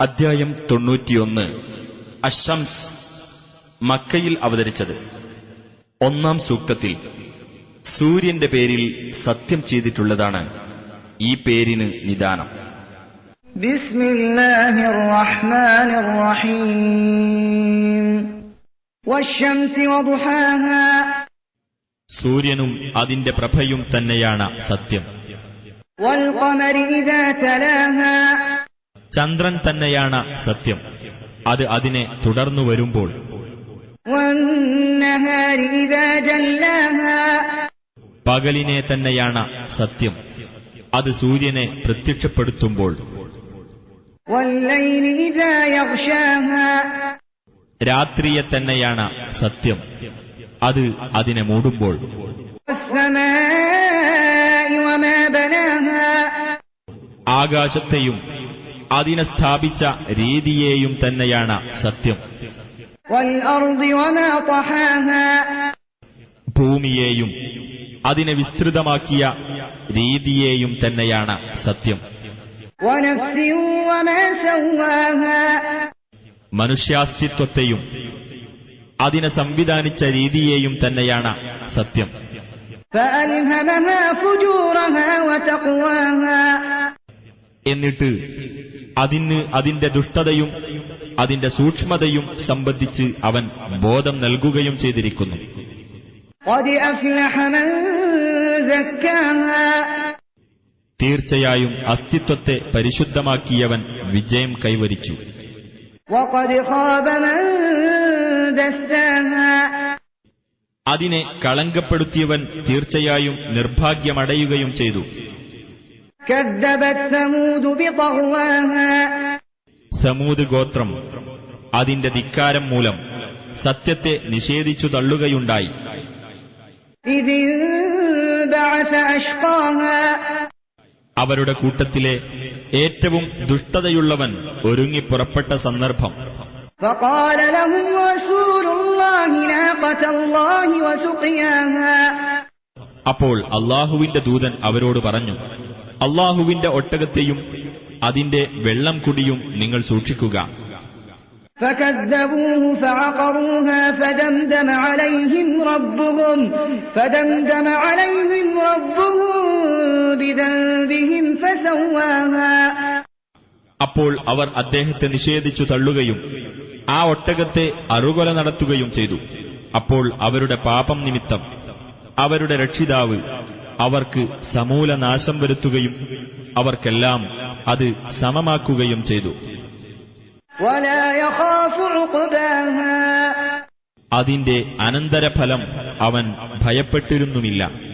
അധ്യായം തൊണ്ണൂറ്റിയൊന്ന്. അഷംസ് മക്കയിൽ അവതരിച്ചത്. ഒന്നാം സൂക്തത്തിൽ സൂര്യന്റെ പേരിൽ സത്യം ചെയ്തിട്ടുള്ളതാണ് ഈ പേരിന് നിദാനം. സൂര്യനും അതിന്റെ പ്രഭയും തന്നെയാണ് സത്യം. ചന്ദ്രൻ തന്നെയാണ് സത്യം. അത് അതിനെ തുടർന്നു വരുമ്പോൾ. പകലിനെ തന്നെയാണ് സത്യം. അത് സൂര്യനെ പ്രത്യക്ഷപ്പെടുത്തുമ്പോൾ. രാത്രിയെ തന്നെയാണ് സത്യം. അത് അതിനെ മൂടുമ്പോൾ. ആകാശത്തെയും അതിനെ സ്ഥാപിച്ച രീതിയെയും തന്നെയാണ് സത്യം. ഭൂമിയെയും അതിനെ വിസ്തൃതമാക്കിയ രീതിയെയും തന്നെയാണ് സത്യം. മനുഷ്യാസ്തിത്വത്തെയും അതിനെ സംവിധാനിച്ച രീതിയെയും തന്നെയാണ് സത്യം. എന്നിട്ട് അതിന് അതിന്റെ ദുഷ്ടതയും അതിന്റെ സൂക്ഷ്മതയും സംബന്ധിച്ച് അവൻ ബോധം നൽകുകയും ചെയ്തിരിക്കുന്നു. തീർച്ചയായും അസ്തിത്വത്തെ പരിശുദ്ധമാക്കിയവൻ വിജയം കൈവരിച്ചു. അതിനെ കളങ്കപ്പെടുത്തിയവൻ തീർച്ചയായും നിർഭാഗ്യമടയുകയും ചെയ്തു. സമൂത് ഗോത്രം അതിന്റെ ധിക്കാരം മൂലം സത്യത്തെ നിഷേധിച്ചു തള്ളുകയുണ്ടായി إذ انبعث أشقاها അവരുടെ കൂട്ടത്തിലെ ഏറ്റവും ദുഷ്ടതയുള്ളവൻ ഒരുങ്ങി പുറപ്പെട്ട സന്ദർഭം فقال لهم رسول الله ناقة الله وسقياها അപ്പോൾ അള്ളാഹുവിന്റെ ദൂതൻ അവരോട് പറഞ്ഞു അള്ളാഹുവിന്റെ ഒട്ടകത്തെയും അതിന്റെ വെള്ളം കുടിയും നിങ്ങൾ സൂക്ഷിക്കുക فكذبوه فعقروها فدمدم عليهم ربهم فدمدم عليهم ربهم بذنبهم فسواها അപ്പോൾ അവർ അദ്ദേഹത്തെ നിഷേധിച്ചു തള്ളുകയും ആ ഒട്ടകത്തെ അറുകൊല നടത്തുകയും ചെയ്തു അപ്പോൾ അവരുടെ പാപം നിമിത്തം അവരുടെ രക്ഷിതാവ് അവർക്ക് സമൂല നാശം വരുത്തുകയും അവർക്കെല്ലാം അത് സമമാക്കുകയും ചെയ്തു. അതിന്റെ അനന്തരഫലം അവൻ ഭയപ്പെട്ടിരുന്നുമില്ല.